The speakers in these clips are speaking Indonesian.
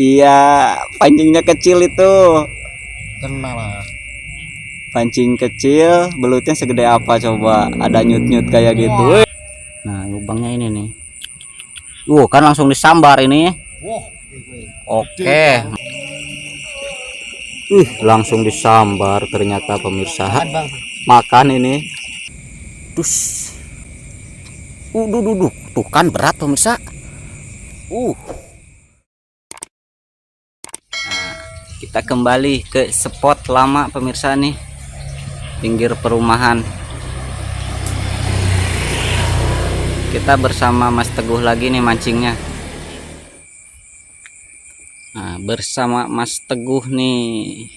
Iya, pancingnya kecil itu. Kena lah. Pancing kecil, belutnya segede apa coba? Ada nyut-nyut kayak gitu. Wih. Nah, lubangnya ini nih. Uh, kan langsung disambar ini. Wah, Oke. Wih, langsung disambar ternyata pemirsa. Makan ini. Dus. Uh, duh, duh, duh. Tuh kan berat pemirsa. Uh. Kita kembali ke spot lama pemirsa nih. Pinggir perumahan. Kita bersama Mas Teguh lagi nih mancingnya. Nah, bersama Mas Teguh nih.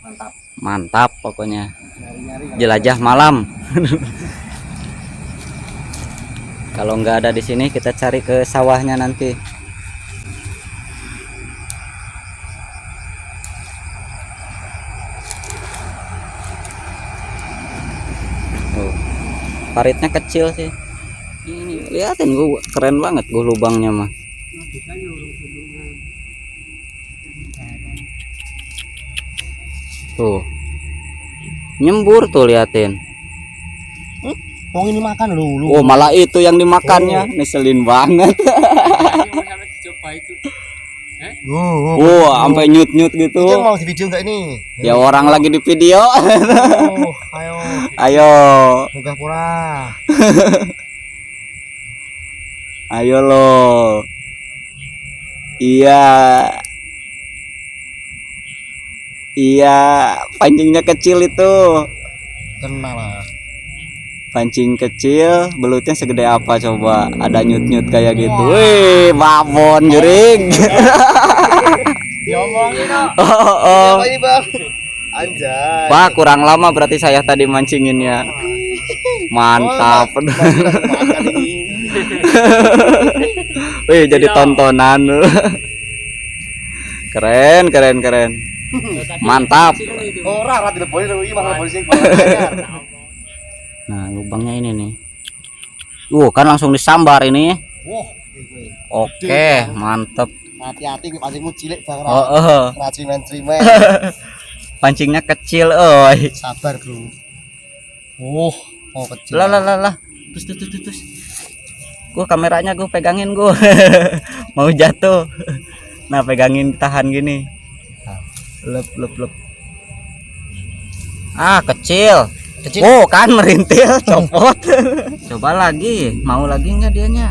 Mantap. Mantap pokoknya. Jelajah malam. Kalau nggak ada di sini kita cari ke sawahnya nanti. Tuh. Paritnya kecil sih. Ini liatin gua keren banget gua lubangnya mah. Tuh. Nyembur tuh liatin. Oh ini makan lu, lu. Oh malah itu yang dimakannya Ngeselin banget Oh, Oh sampai nyut-nyut gitu Ini mau di video enggak ini? Ya orang lagi di video Oh, ayo. Ayo Munggah pura. Ayo lo Iya Iya Pancingnya kecil itu Kena lah. Pancing kecil Belutnya segede apa coba? Ada nyut-nyut kayak gitu. Wih babon jering. Diomongin dong. oh, oh. Apa ini bang? Anjay. Wah kurang lama berarti saya tadi mancinginnya. Mantap. Oh, Makan ini. Wih jadi tontonan. Keren keren keren. Mantap. Oh, rara lubangnya ini nih. Uh kan langsung disambar ini. Oke mantep. Hati-hati pancingmu cilik bang. Oh, oh. Racimen. Pancingnya kecil oi. Sabar bro. Oh, oh kecil. Lah lah lah lah. Terus terus terus terus. Gue kameranya gue pegangin gue Mau jatuh. Nah pegangin tahan gini. Lep lep lep. Ah kecil Kecil. Oh kan merintil copot Coba lagi Mau lagi nggak dianya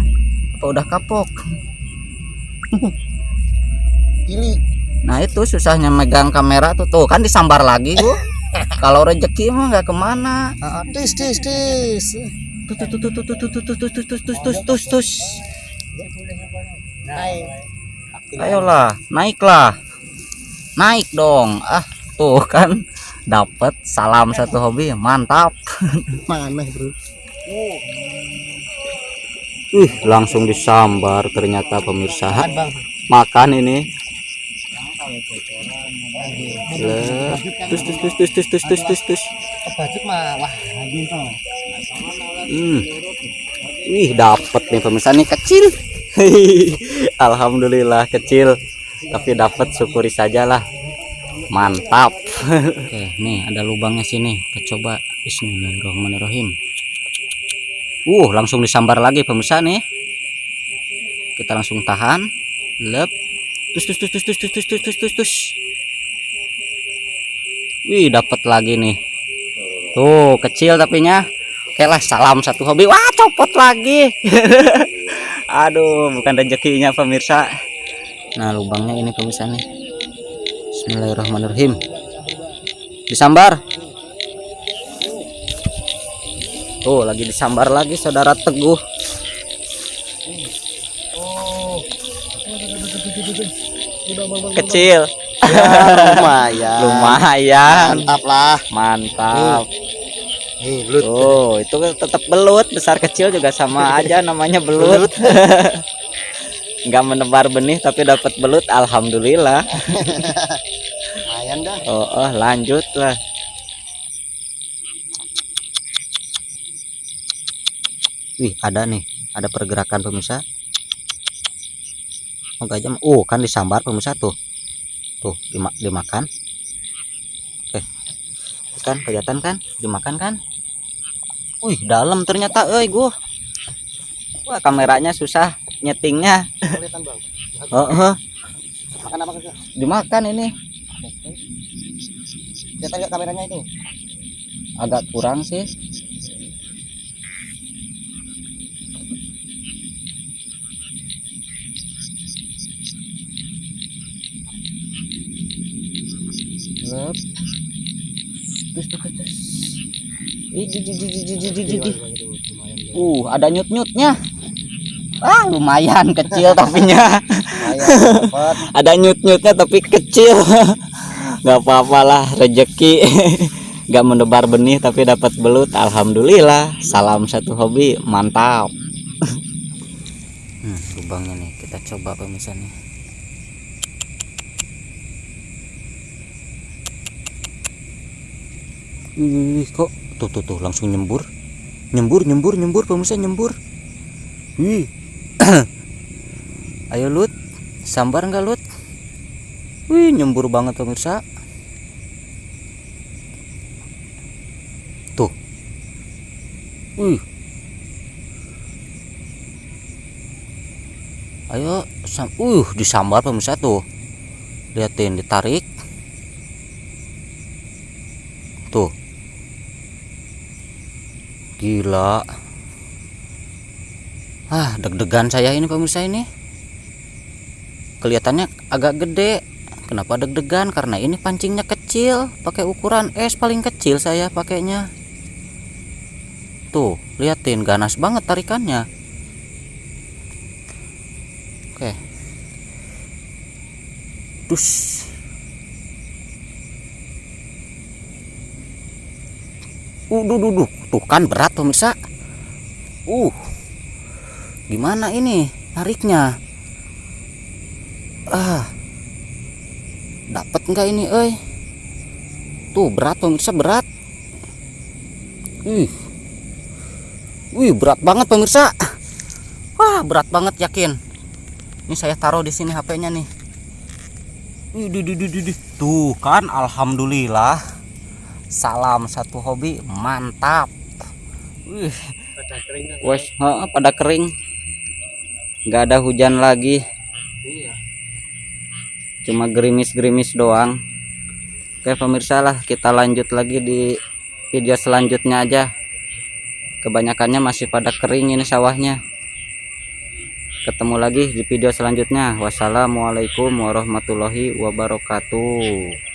Apa udah kapok Ini Nah itu susahnya megang kamera tuh Tuh kan disambar lagi gua Kalau rezeki mah nggak ke mana ah, tis tis tis. Tuh tuh tuh tuh tuh tuh tuh tuh tuh tuh Naik. Ayolah naiklah Naik dong Ah tuh kan Dapat salam satu hobi mantap. Mana bro? Wih langsung disambar ternyata pemirsa. Makan ini. Tus tus tus tus tus tus tus tus tus. Hmm. wih dapet nih pemirsa. Nih kecil. Alhamdulillah kecil. Tapi dapat syukuri sajalah. Mantap oke nih ada lubangnya sini. Kita coba. Bismillahirrahmanirrahim. Uh langsung disambar lagi pemirsa nih. Kita langsung tahan. Lep. Tus tus tus tus tus tus tus tus tus tus. Wih dapat lagi nih. Tuh kecil tapi nya oke lah salam satu hobi. Wah copot lagi. Aduh bukan rezekinya pemirsa. Nah lubangnya ini pemirsa nih. Bismillahirrahmanirrahim disambar tuh lagi disambar lagi saudara teguh Oh. kecil Ya, lumayan. lumayan Mantap lah. mantap Nih, belut. Oh, itu tetap belut, besar kecil juga sama aja namanya belut. Nggak menebar benih tapi dapat belut, alhamdulillah. Lumayan dah. Oh, oh lanjut lah. Wih, ada nih, ada pergerakan pemirsa. oh gajah oh kan disambar pemirsa tuh. Tuh dima- dimakan. Oke. Kan kelihatan kan? Dimakan kan? Wih dalam ternyata eh gua. Wah kameranya susah nyetingnya. Kelihatan bang. oh, oh, Makan apa dimakan ini kelihatan nggak kameranya itu agak kurang sih Lep. Terus, terus, terus. Uh, ada nyut-nyutnya. Ah, lumayan kecil tapi nya ada nyut-nyutnya tapi kecil. nggak apa-apa lah, rezeki. nggak menebar benih tapi dapat belut. Alhamdulillah. Salam satu hobi, mantap. hmm, lubangnya nih kita coba pemirsa nih. Kok tuh tuh tuh langsung nyembur. Nyembur, nyembur, nyembur pemirsa nyembur. Wih. Ayo Lut, sambar nggak Lut? Wih, nyembur banget pemirsa. Tuh. Wih. Ayo, sam uh, disambar pemirsa tuh. Liatin, ditarik. Tuh. Gila. Ah, deg-degan saya ini pemirsa ini kelihatannya agak gede kenapa deg-degan? Karena ini pancingnya kecil. Pakai ukuran es paling kecil saya pakainya. Tuh liatin ganas banget tarikannya. Oke. Dus. Uh duh, tuh kan berat pemirsa. Uh. Gimana ini nariknya? Ah dapat nggak ini eh tuh berat pemirsa berat. Wih wih berat banget pemirsa. Wah berat banget yakin. Ini saya taruh di sini HP-nya nih. Wih di, di, tuh kan alhamdulillah. Salam satu hobi mantap. Wih. Pada kering wes heeh, pada kering. Nggak ada hujan lagi. Iya. Cuma gerimis-gerimis doang. Oke pemirsa lah kita lanjut lagi di video selanjutnya aja. Kebanyakannya masih pada kering ini sawahnya. Ketemu lagi di video selanjutnya. Wassalamualaikum warahmatullahi wabarakatuh